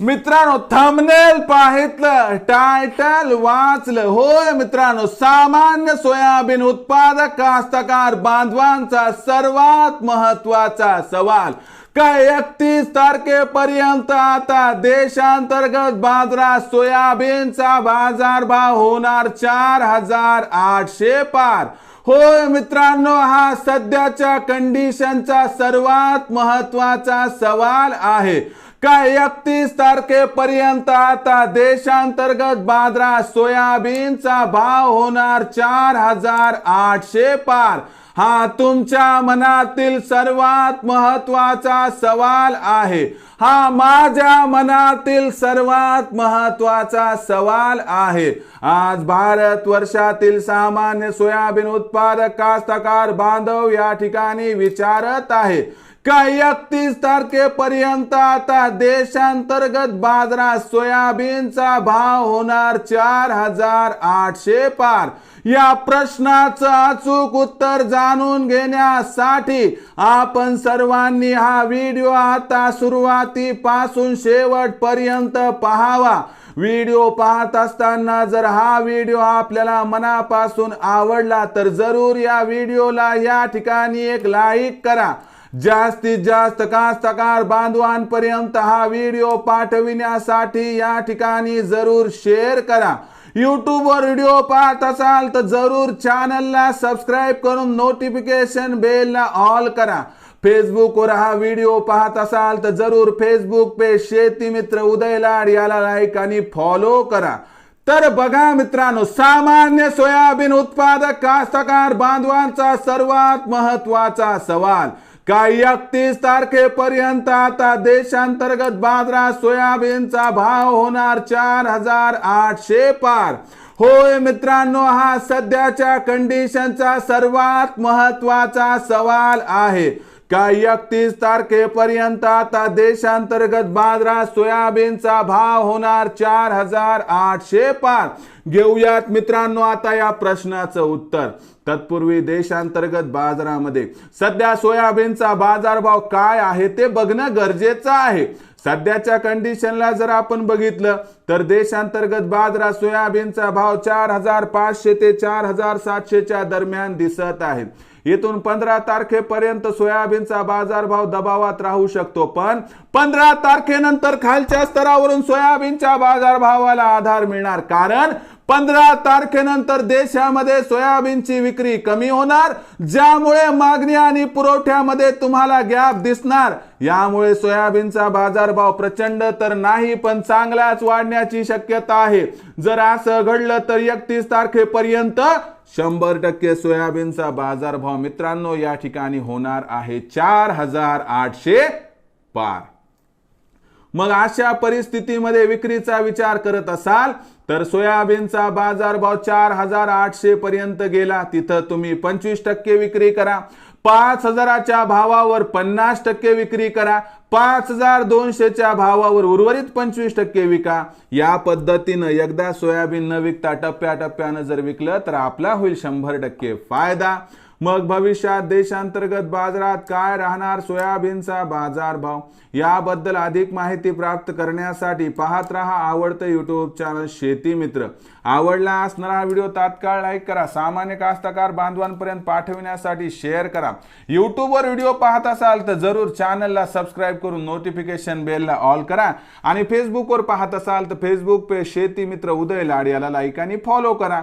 मित्रांनो थांबनेल पाहितलं टायटल वाचलं. होय मित्रांनो सामान्य सोयाबीन उत्पादक कास्तकार बांधवांचा सर्वात महत्त्वाचा सवाल. काय एकतीस तारखेपर्यंत आता देशांतर्गत बाजारात सोयाबीनचा बाजारभाव होणार चार हजार आठशे पार. होय मित्रांनो हा सध्याच्या कंडिशनचा सर्वात महत्त्वाचा सवाल आहे. काय एकतीस तारखेपर्यंत आता देशांतर्गत बाजारात सोयाबीनचा भाव होणार चार हजार आठशे पार. हा तुमच्या मनातील सर्वात महत्त्वाचा सवाल आहे. हा माझ्या मनातील सर्वात महत्त्वाचा सवाल आहे. आज भारत वर्षातील सामान्य सोयाबीन उत्पादक कास्तकार बांधव या ठिकाणी विचारत आहे. काय एकतीस तारखेपर्यंत आता देशांतर्गत बाजारात सोयाबीनचा भाव होणार चार हजार आठशे पार. या प्रश्नाचं अचूक उत्तर जाणून घेण्यासाठी आपण सर्वांनी हा व्हिडिओ आता सुरुवातीपासून शेवटपर्यंत पाहावा. व्हिडिओ पाहत असताना जर हा व्हिडिओ आपल्याला मनापासून आवडला तर जरूर या व्हिडिओला या ठिकाणी एक लाईक करा. जास्तीत जास्त कास्तकार बांधवांपर्यंत हा व्हिडिओ पाठविण्यासाठी या ठिकाणी जरूर शेअर करा. यूट्यूबवर व्हिडिओ पाहत असाल तर जरूर चॅनलला सबस्क्राईब करून नोटिफिकेशन बेलला ऑल करा. फेसबुकवर हा व्हिडिओ पाहत असाल तर जरूर फेसबुक पेज शेती मित्र उदय लाड याला लाईक आणि फॉलो करा. तर बघा मित्रांनो सामान्य सोयाबीन उत्पादक कास्तकार बांधवांचा सर्वात महत्त्वाचा सवाल. काय एकतीस तारखेपर्यंत आता देशांतर्गत बाजारात सोयाबीनचा भाव होणार चार हजार आठशे पार. होय मित्रांनो हा सध्याच्या कंडिशनचा सर्वात महत्त्वाचा सवाल आहे. का एकतीस तारखेपर्यंत आता देशांतर्गत बाजारात सोयाबीनचा भाव होणार चार हजार आठशे पाच घेऊयात मित्रांनो आता या प्रश्नाचं उत्तर. तत्पूर्वी देशांतर्गत बाजारामध्ये सध्या सोयाबीनचा बाजारभाव काय आहे ते बघणं गरजेचं आहे. सध्याच्या कंडिशनला जर आपण बघितलं तर देशांतर्गत बाजरा सोयाबीनचा भाव चार हजार पाचशे ते चार हजार सातशेच्या दरम्यान दिसत आहे. येथून पंधरा तारखेपर्यंत सोयाबीनचा बाजारभाव दबावात राहू शकतो पण पंधरा तारखेनंतर खालच्या स्तरावरून सोयाबीनच्या बाजारभावाला आधार मिळणार. कारण पंधरा तारखेनंतर देशामध्ये सोयाबीनची विक्री कमी होणार ज्यामुळे मागणी आणि पुरवठ्यामध्ये तुम्हाला गॅप दिसणार. यामुळे सोयाबीनचा बाजारभाव प्रचंड तर नाही पण चांगलाच वाढण्याची शक्यता आहे. जर असं घडलं तर एकतीस तारखेपर्यंत शंभर टक्के सोयाबीनचा बाजारभाव मित्रांनो या ठिकाणी होणार आहे चार हजार आठशे पार. मग अशा परिस्थितीमध्ये विक्रीचा विचार करत असाल तर सोयाबीनचा बाजारभाव चार हजार आठशे पर्यंत गेला. तिथं तुम्ही पंचवीस टक्के विक्री करा. पाच हजाराच्या भावावर पन्नास टक्के विक्री करा. पाच हजार दोनशेच्या भावावर उर्वरित पंचवीस टक्के विका. या पद्धतीनं एकदा सोयाबीन न विकता टप्प्याटप्प्यानं जर विकलं तर आपला होईल शंभर टक्के फायदा. मग भविष्यात देशांतर्गत बाजारात काय राहणार? सोयाबीनचा बाजारभाव याबद्दल अधिक माहिती प्राप्त करण्यासाठी पाहत रहा आवडतं युट्यूब चॅनल शेती मित्र. आवडला असणारा व्हिडिओ तात्काळ लाईक करा. सामान्य कास्तकार बांधवांपर्यंत पाठविण्यासाठी शेअर करा. यूट्यूबवर व्हिडिओ पाहत असाल तर जरूर चॅनलला सबस्क्राईब करून नोटिफिकेशन बेलला ऑल करा. आणि फेसबुकवर पाहत असाल तर फेसबुक पे शेती मित्र उदय लाड याला लाईक आणि फॉलो करा.